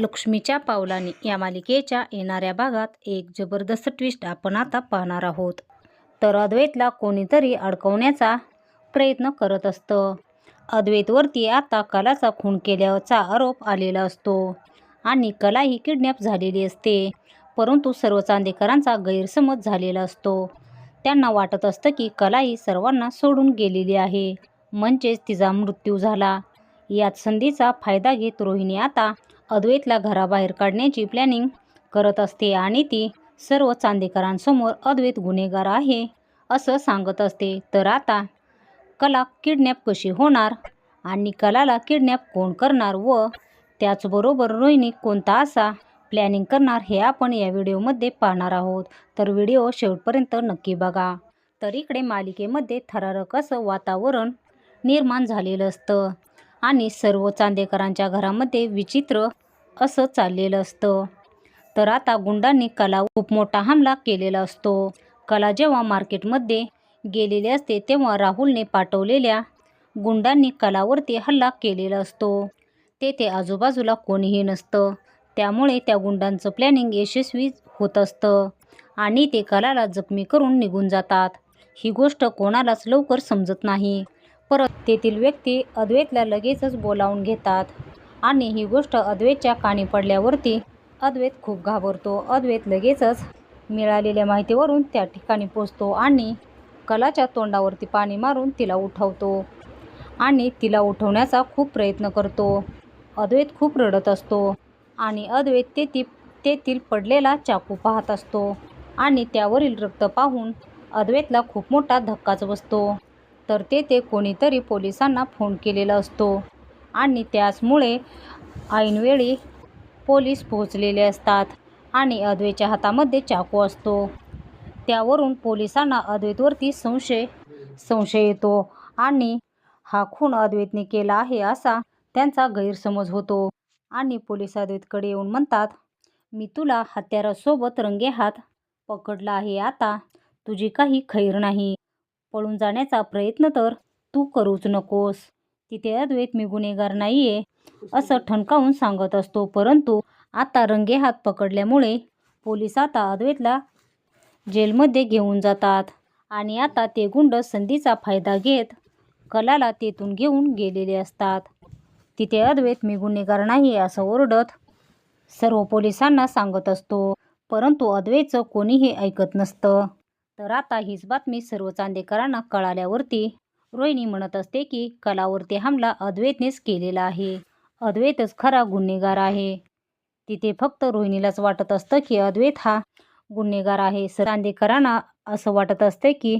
लक्ष्मीच्या पावलांनी या मालिकेच्या येणाऱ्या भागात एक जबरदस्त ट्विस्ट आपण आता पाहणार आहोत. तर अद्वैतला कोणीतरी अडकवण्याचा प्रयत्न करत असतं. अद्वैतवरती आता कलाचा खून केल्याचा आरोप आलेला असतो आणि कला ही किडनॅप झालेली असते. परंतु सर्व चांदेकरांचा गैरसमज झालेला असतो. त्यांना वाटत असतं की कला ही सर्वांना सोडून गेलेली आहे. म्हणजेच तिचा मृत्यू झाला. याच संधीचा फायदा घेत रोहिणी आता अद्वैतला घराबाहेर काढण्याची प्लॅनिंग करत असते आणि ती सर्व चांदेकरांसमोर अद्वैत गुन्हेगार आहे असं सांगत असते. तर आता कला किडनॅप कशी होणार आणि कलाला किडनॅप कोण करणार व त्याचबरोबर रोहिणी कोणता असा प्लॅनिंग करणार हे आपण या व्हिडिओमध्ये पाहणार आहोत. तर व्हिडिओ शेवटपर्यंत नक्की बघा. तर इकडे मालिकेमध्ये थरारक असं वातावरण निर्माण झालेलं असतं आणि सर्व चांदेकरांच्या घरामध्ये विचित्र असं चाललेलं असतं. तर आता गुंडांनी कला खूप मोठा हमला केलेला असतो. कला जेव्हा मार्केटमध्ये गेलेले असते तेव्हा राहुलने पाठवलेल्या गुंडांनी कलावरती हल्ला केलेला असतो. तेथे आजूबाजूला कोणीही नसतं. त्यामुळे त्या गुंडांचं प्लॅनिंग यशस्वी होत असतं आणि ते कलाला जखमी करून निघून जातात. ही गोष्ट कोणालाच लवकर समजत नाही. परत तेथील व्यक्ती अद्वैतला लगेचच बोलावून घेतात. आणि ही गोष्ट अद्वैतच्या कानी पडल्यावरती अद्वैत खूप घाबरतो. अद्वैत लगेचच मिळालेल्या माहितीवरून त्या ठिकाणी पोचतो आणि कलाच्या तोंडावरती पाणी मारून तिला उठवतो आणि तिला उठवण्याचा खूप प्रयत्न करतो. अद्वैत खूप रडत असतो आणि अद्वैत ती तेथील पडलेला चाकू पाहत असतो आणि त्यावरील रक्त पाहून अद्वैतला खूप मोठा धक्काच बसतो. तर तेथे कोणीतरी पोलिसांना फोन केलेला असतो. आणि त्याचमुळे ऐनवेळी पोलीस पोहोचलेले असतात आणि अद्वैतच्या हातामध्ये चाकू असतो. त्यावरून पोलिसांना अद्वैतवरती संशय संशय येतो आणि हा खून अद्वैतने केला आहे असा त्यांचा गैरसमज होतो. आणि पोलीस अद्वैतकडे येऊन म्हणतात मी तुला हत्यारासोबत रंगे हात पकडला आहे. आता तुझी काही खैर नाही. पळून जाण्याचा प्रयत्न तर तू करूच नकोस. तिथे अद्वैत मी गुन्हेगार नाही आहे असं ठणकावून सांगत असतो. परंतु आता रंगे हात पकडल्यामुळे पोलीस आता अद्वैतला जेलमध्ये घेऊन जातात आणि आता ते गुंड संधीचा फायदा घेत कलाला तेथून घेऊन गेलेले असतात. तिथे अद्वैत मी गुन्हेगार नाही असं ओरडत सर्व पोलिसांना सांगत असतो. परंतु अद्वैतचं कोणीही ऐकत नसतं. तर आता हीच बातमी सर्व चांदेकरांना कळाल्यावरती रोहिणी म्हणत असते की कलावरती हमला अद्वैतनेच केलेला आहे. अद्वैतच खरा गुन्हेगार आहे. तिथे फक्त रोहिणीलाच वाटत असतं की अद्वैत हा गुन्हेगार आहे. सरांदेकरांना असं वाटत असते की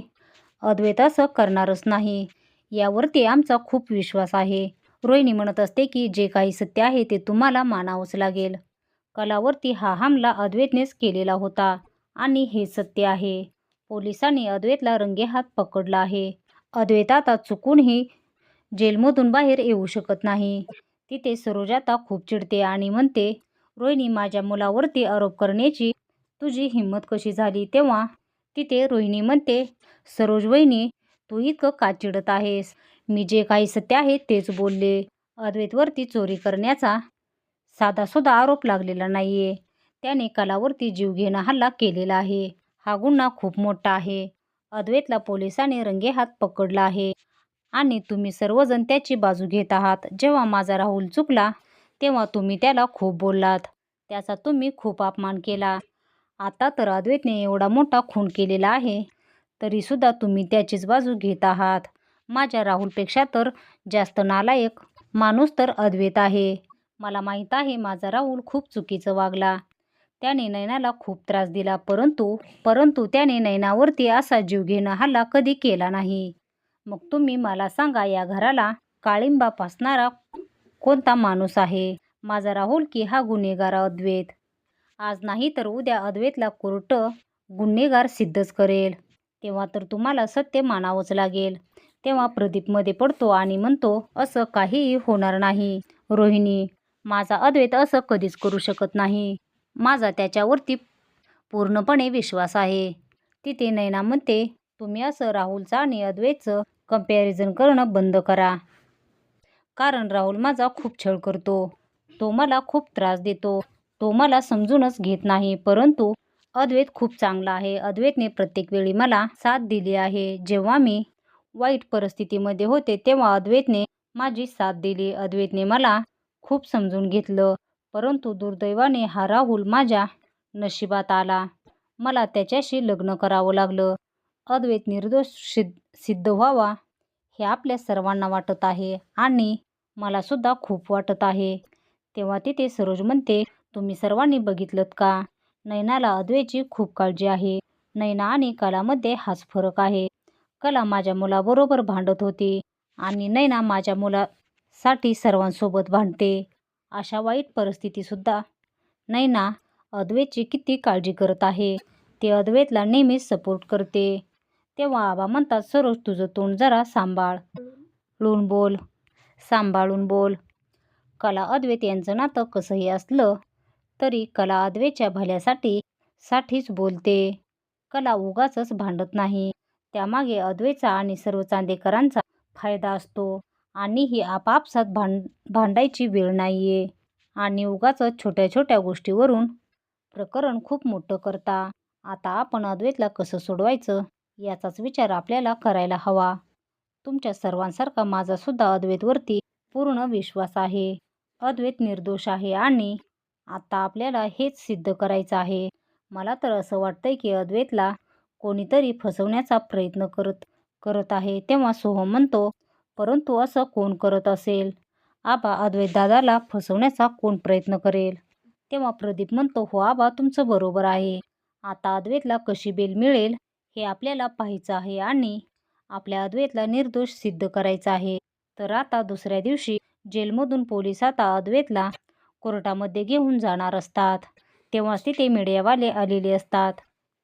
अद्वैत असं करणारच नाही. यावरती आमचा खूप विश्वास आहे. रोहिणी म्हणत असते की जे काही सत्य आहे ते तुम्हाला मानावंच लागेल. कलावरती हा हमला अद्वैतनेच केलेला होता आणि हे सत्य आहे. पोलिसांनी अद्वैतला रंगेहात पकडला आहे. अद्वैत आता चुकूनही जेलमधून बाहेर येऊ शकत नाही. तिथे सरोजाता खूप चिडते आणि म्हणते रोहिणी माझ्या मुलावरती आरोप करण्याची तुझी हिंमत कशी झाली? तेव्हा तिथे रोहिणी म्हणते सरोज वहिनी तू इतकं का चिडत आहेस? मी जे काही सत्य आहे तेच बोलले. अद्वैतवरती चोरी करण्याचा साधासुद्धा आरोप लागलेला नाही आहे त्याने कलावरती जीवघेणा हल्ला केलेला आहे. हा गुन्हा खूप मोठा आहे. अद्वैतला पोलिसांनी रंगेहात पकडला आहे. आणि तुम्ही सर्वजण त्याची बाजू घेत आहात. जेव्हा माझा राहुल चुकला तेव्हा तुम्ही त्याला खूप बोललात. त्याचा तुम्ही खूप अपमान केला. आता तर अद्वैतने एवढा मोठा खून केलेला आहे तरीसुद्धा तुम्ही त्याचीच बाजू घेत आहात. माझ्या राहुलपेक्षा तर जास्त नालायक माणूस तर अद्वैत आहे. मला माहीत आहे माझा राहुल खूप चुकीचं वागला. त्याने नैनाला खूप त्रास दिला परंतु परंतु त्याने नैनावरती असा जीवघेणा हल्ला कधी केला नाही. मग तुम्ही मला सांगा या घराला काळिंबा पासणारा कोणता माणूस आहे? माझा राहुल की हा गुन्हेगार अद्वैत? आज नाही तर उद्या अद्वैतला कोर्ट गुन्हेगार सिद्धच करेल. तेव्हा तर तुम्हाला सत्य मानावंच लागेल. तेव्हा प्रदीपमध्ये पडतो आणि म्हणतो असं काहीही होणार नाही. रोहिणी माझा अद्वैत असं कधीच करू शकत नाही. माझा त्याच्यावरती पूर्णपणे विश्वास आहे. तिथे नैना म्हणते तुम्ही असं राहुलचं आणि अद्वैतचं कंपॅरिझन करणं बंद करा. कारण राहुल माझा खूप छळ करतो. तो मला खूप त्रास देतो. तो मला समजूनच घेत नाही. परंतु अद्वैत खूप चांगला आहे. अद्वैतने प्रत्येक वेळी मला साथ दिली आहे. जेव्हा मी वाईट परिस्थितीमध्ये होते तेव्हा अद्वैतने माझी साथ दिली. अद्वैतने मला खूप समजून घेतलं. परंतु दुर्दैवाने हा राहुल माझ्या नशिबात आला. मला त्याच्याशी लग्न करावं लागलं. अद्वैत निर्दोष सिद्ध सिद्ध व्हावा हे आपल्या सर्वांना वाटत आहे आणि मलासुद्धा खूप वाटत आहे. तेव्हा तिथे सरोज म्हणते तुम्ही सर्वांनी बघितलं का? नैनाला अद्वेची खूप काळजी आहे. नैना आणि कलामध्ये हाच फरक आहे. कला माझ्या मुलाबरोबर भांडत होती आणि नैना माझ्या मुलासाठी सर्वांसोबत भांडते. अशा वाईट परिस्थितीसुद्धा. नैना अद्वैतची किती काळजी करत आहे. ते अद्वैतला नेहमीच सपोर्ट करते. तेव्हा आबा म्हणतात सरोज तुझं तोंड जरा सांभाळून बोल. सांभाळून बोल. कला अद्वैत यांचं नातं कसंही असलं तरी कला अद्वैतच्या भल्यासाठी साठीच बोलते. कला उगाचच भांडत नाही. त्यामागे अद्वेचा आणि सर्व चांदेकरांचा फायदा असतो. आणि ही आपापसात भांड भांडायची वेळ नाही आहे आणि उगाच छोट्या छोट्या गोष्टीवरून प्रकरण खूप मोठं करता. आता आपण अद्वैतला कसं सोडवायचं? याचाच विचार आपल्याला करायला हवा. तुमच्या सर्वांसारखा माझासुद्धा अद्वैतवरती पूर्ण विश्वास आहे. अद्वैत निर्दोष आहे आणि आता आपल्याला हेच सिद्ध करायचं आहे. मला तर असं वाटतंय की अद्वैतला कोणीतरी फसवण्याचा प्रयत्न करत करत आहे. तेव्हा सोहम म्हणतो परंतु असं कोण करत असेल? आबा अद्वैत दादाला फसवण्याचा कोण प्रयत्न करेल? तेव्हा प्रदीप म्हणतो हो आबा तुमचं बरोबर आहे. आता अद्वैतला कशी बेल मिळेल हे आपल्याला पाहायचं आहे आणि आपल्या अद्वैतला निर्दोष सिद्ध करायचं आहे. तर आता दुसऱ्या दिवशी जेलमधून पोलीस आता अद्वैतला कोर्टामध्ये घेऊन जाणार असतात. तेव्हाच तिथे मीडियावाले आलेले असतात.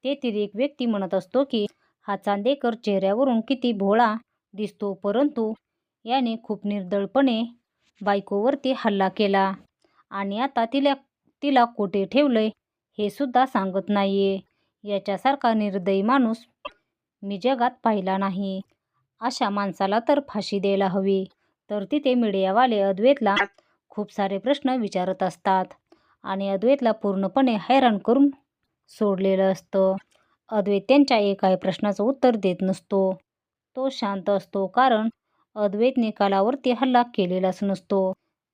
तेथील एक व्यक्ती म्हणत असतो की हा चांदेकर चेहऱ्यावरून किती भोळा दिसतो. परंतु याने खूप निर्दळपणे बायकोवरती हल्ला केला. आणि आता तिला तिला कोठे ठेवलंय हे सुद्धा सांगत नाहीये. याच्यासारखा निर्दयी माणूस मी जगात पाहिला नाही. अशा माणसाला तर फाशी द्यायला हवी. तर तिथे मीडियावाले अद्वैतला खूप सारे प्रश्न विचारत असतात. आणि अद्वैतला पूर्णपणे हैराण करून सोडलेलं असतं. अद्वैत त्यांच्या एकाही प्रश्नाचं उत्तर देत नसतो. तो शांत असतो कारण अद्वैत कलावरती हल्ला केलेलाच नसतो.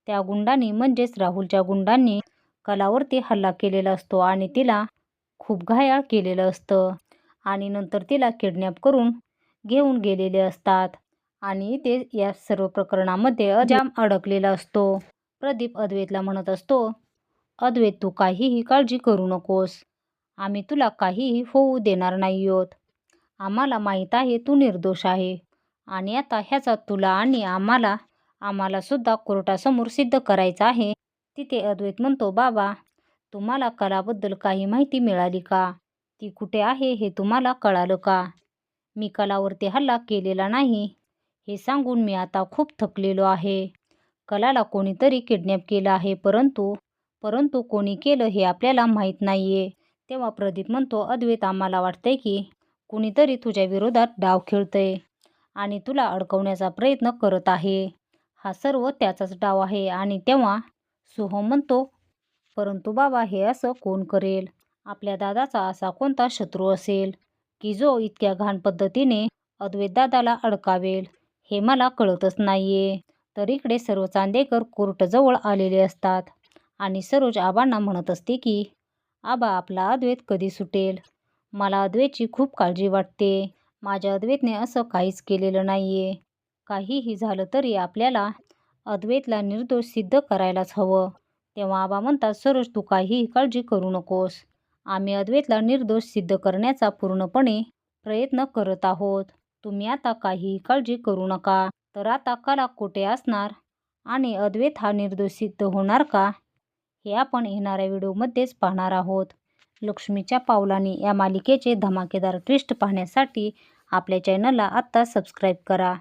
त्या गुंडांनी म्हणजेच राहुलच्या गुंडांनी कलावरती हल्ला केलेला असतो आणि तिला खूप घायाळ केलेलं असतं आणि नंतर तिला किडनॅप करून घेऊन गेलेले असतात आणि ते या सर्व प्रकरणामध्ये अजाम अडकलेला असतो. प्रदीप अद्वैतला म्हणत असतो अद्वैत तू काहीही काळजी करू नकोस. आम्ही तुला काहीही होऊ देणार नाही आहोत. आम्हाला माहीत आहे तू निर्दोष आहे. आणि आता ह्याचा तुला आणि आम्हाला आम्हालासुद्धा कोर्टासमोर सिद्ध करायचं आहे. तिथे अद्वैत म्हणतो बाबा तुम्हाला कलाबद्दल काही माहिती मिळाली का? ती कुठे आहे हे तुम्हाला कळालं का? मी कलावरती हल्ला केलेला नाही. हे सांगून मी आता खूप थकलेलो आहे. कलाला कोणीतरी किडनॅप केलं आहे परंतु परंतु कोणी केलं हे आपल्याला माहीत नाही आहे तेव्हा प्रदीप म्हणतो अद्वैत आम्हाला वाटते की कुणीतरी तुझ्या विरोधात डाव खेळतंय आणि तुला अडकवण्याचा प्रयत्न करत आहे. हा सर्व त्याचाच डाव आहे आणि तेव्हा सोहम म्हणतो परंतु बाबा हे असं कोण करेल? आपल्या दादाचा असा कोणता शत्रू असेल की जो इतक्या घाण पद्धतीने अद्वैत दादाला अडकावेल? हे मला कळतच नाहीये. तर इकडे सर्व चांदेकर कोर्टजवळ आलेले असतात आणि सरोज आबांना म्हणत असते की आबा आपला अद्वैत कधी सुटेल? मला अद्वैतची खूप काळजी वाटते. माझ्या अद्वैतने असं काहीच केलेलं नाही आहे काहीही झालं तरी आपल्याला अद्वैतला निर्दोष सिद्ध करायलाच हवं. तेव्हा आबा म्हणतात सरोज तू काहीही काळजी करू नकोस. आम्ही अद्वैतला निर्दोष सिद्ध करण्याचा पूर्णपणे प्रयत्न करत आहोत. तुम्ही आता काहीही काळजी करू नका. तर आता कला कुठे असणार? आणि अद्वैत हा निर्दोष सिद्ध होणार का? हे आपण येणाऱ्या व्हिडिओमध्येच पाहणार आहोत. लक्ष्मीच्या पावलांनी या मालिकेचे धमाकेदार ट्विस्ट पाहण्यासाठी आपल्या चॅनलला आत्ता सबस्क्राईब करा.